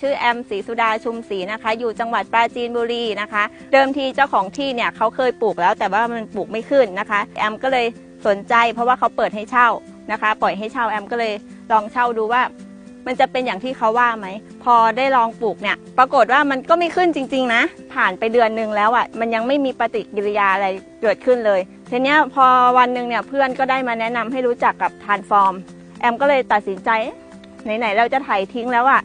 ชื่อแอมศรีสุดาชุมศรีนะคะ อยู่จังหวัดปราจีนบุรีนะคะ เดิมทีเจ้าของที่เนี่ยเขาเคยปลูกแล้วแต่ว่ามันปลูกไม่ขึ้นนะคะ แอมก็เลยสนใจ เพราะว่าเขาเปิดให้เช่านะคะ ปล่อยให้เช่าแอมก็เลยลองเช่าดูว่า มันจะเป็นอย่างที่เขาว่าไหม พอได้ลองปลูกเนี่ย ปรากฏว่ามันก็ไม่ขึ้นจริง ๆ นะ ผ่านไปเดือนหนึ่งแล้วอะ่ะ มันยังไม่มีปฏิกิริยาอะไรเกิดขึ้นเลย ทีนี้พอวันหนึ่งเนี่ยเพื่อนก็ได้มาแนะนำให้รู้จักกับทานฟอร์ม แอมก็เลยตัดสินใจไหนๆเราจะถ่ายทิ้งแล้วอะ่ะ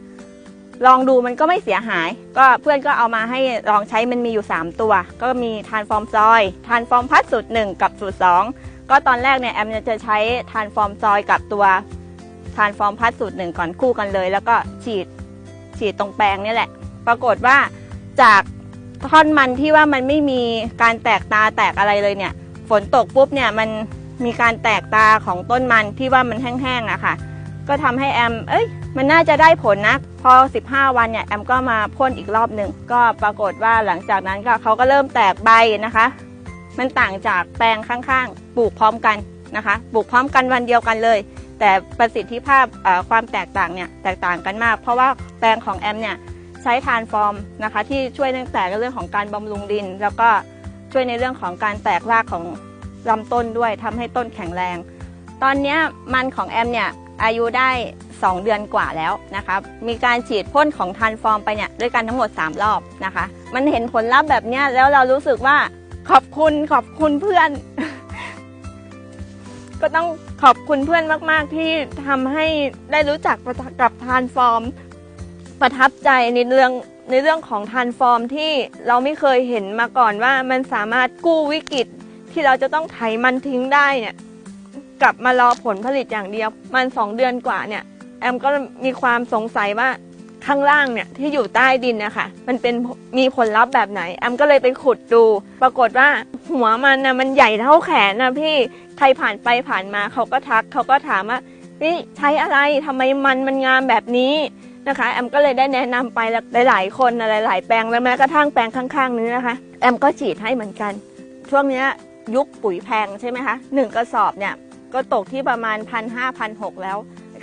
ลองดูมันก็ไม่เสียหาย ก็เพื่อนก็เอามาให้ลองใช้มันมีอยู่ 3 ตัว ก็มีทานฟอร์มซอยทานฟอร์มพัดสูตรหนึ่งกับสูตรสองก็ตอนแรกเนี่ยแอมจะใช้ทานฟอร์มซอยกับตัวทานฟอร์มพัดสูตรหนึ่งก่อนคู่กันเลย แล้วก็ฉีดฉีดตรงแปลงนี่แหละ ปรากฏว่าจากท่อนมันที่ว่ามันไม่มีการแตกตาแตกอะไรเลยเนี่ย ฝนตกปุ๊บเนี่ยมันมีการแตกตาของต้นมันที่ว่ามันแห้งๆอะค่ะ ก็ทำให้แอม เอ้ย มันน่าจะได้ผลนะ พอ 15 วันเนี่ยแอมก็มาพ่นอีกรอบหนึ่ง ก็ปรากฏว่าหลังจากนั้นก็เขาก็เริ่มแตกใบนะคะ มันต่างจากแปลงข้างๆ ปลูกพร้อมกันนะคะ ปลูกพร้อมกันวันเดียวกันเลย แต่ประสิทธิภาพความแตกต่างเนี่ยแตกต่างกันมาก เพราะว่าแปลงของแอมเนี่ยใช้ทานฟอร์มนะคะ ที่ช่วยตั้งแต่เรื่องของการบำรุงดิน แล้วก็ช่วยในเรื่องของการแตกรากของลำต้นด้วยทำให้ต้นแข็งแรง ตอนนี้มันของแอมเนี่ย อายุได้ 2 เดือนกว่าแล้วนะคะ มีการฉีดพ่นของทานฟอร์มไปเนี่ยด้วยกันทั้งหมด 3 รอบนะคะ มันเห็นผลลัพธ์แบบเนี้ยแล้วเรารู้สึกว่าขอบคุณขอบคุณเพื่อน ก็ต้องขอบคุณเพื่อนมาก ๆ ที่ทำให้ได้รู้จักกับทานฟอร์ม ประทับใจในเรื่องในเรื่องของทานฟอร์มที่เราไม่เคยเห็นมาก่อนว่ามันสามารถกู้วิกฤตที่เราจะต้องไถมันทิ้งได้เนี่ย กลับมารอผลผลิตอย่างเดียว มันสองเดือนกว่าเนี่ย แอมก็มีความสงสัยว่าข้างล่างเนี่ยที่อยู่ใต้ดินนะคะมันเป็นมีผลลัพธ์แบบไหน แอมก็เลยไปขุดดู ปรากฏว่าหัวมันนะมันใหญ่เท่าแขนนะพี่ใครผ่านไปผ่านมาเขาก็ทักเขาก็ถามว่านี่ใช้อะไรทำไมมันมันงามแบบนี้นะคะ แอมก็เลยได้แนะนำไปหลาย ๆ คนหลาย ๆ แปลงแล้วแม้กระทั่งแปลงข้างๆนี้นะคะ แอมก็ฉีดให้เหมือนกัน ช่วงนี้ยุคปุ๋ยแพงใช่ไหมคะหนึ่งกระสอบเนี่ย ก็ตกที่ประมาณพันห้าพันหกแล้ว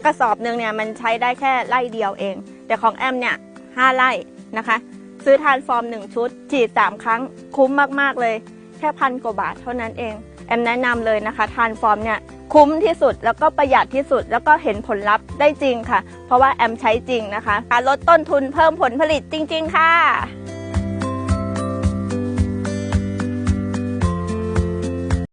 กระสอบหนึ่งเนี่ยมันใช้ได้แค่ไร่เดียวเอง แต่ของแอมเนี่ยห้าไร่นะคะ ซื้อทานฟอร์มหนึ่งชุด ฉีดสามครั้งคุ้มมากๆเลย แค่พันกว่าบาทเท่านั้นเอง แอมแนะนำเลยนะคะทานฟอร์มเนี่ยคุ้มที่สุดแล้วก็ประหยัดที่สุดแล้วก็เห็นผลลัพธ์ได้จริงค่ะ เพราะว่าแอมใช้จริงนะคะลดต้นทุนเพิ่มผลผลิตจริง ๆ ค่ะ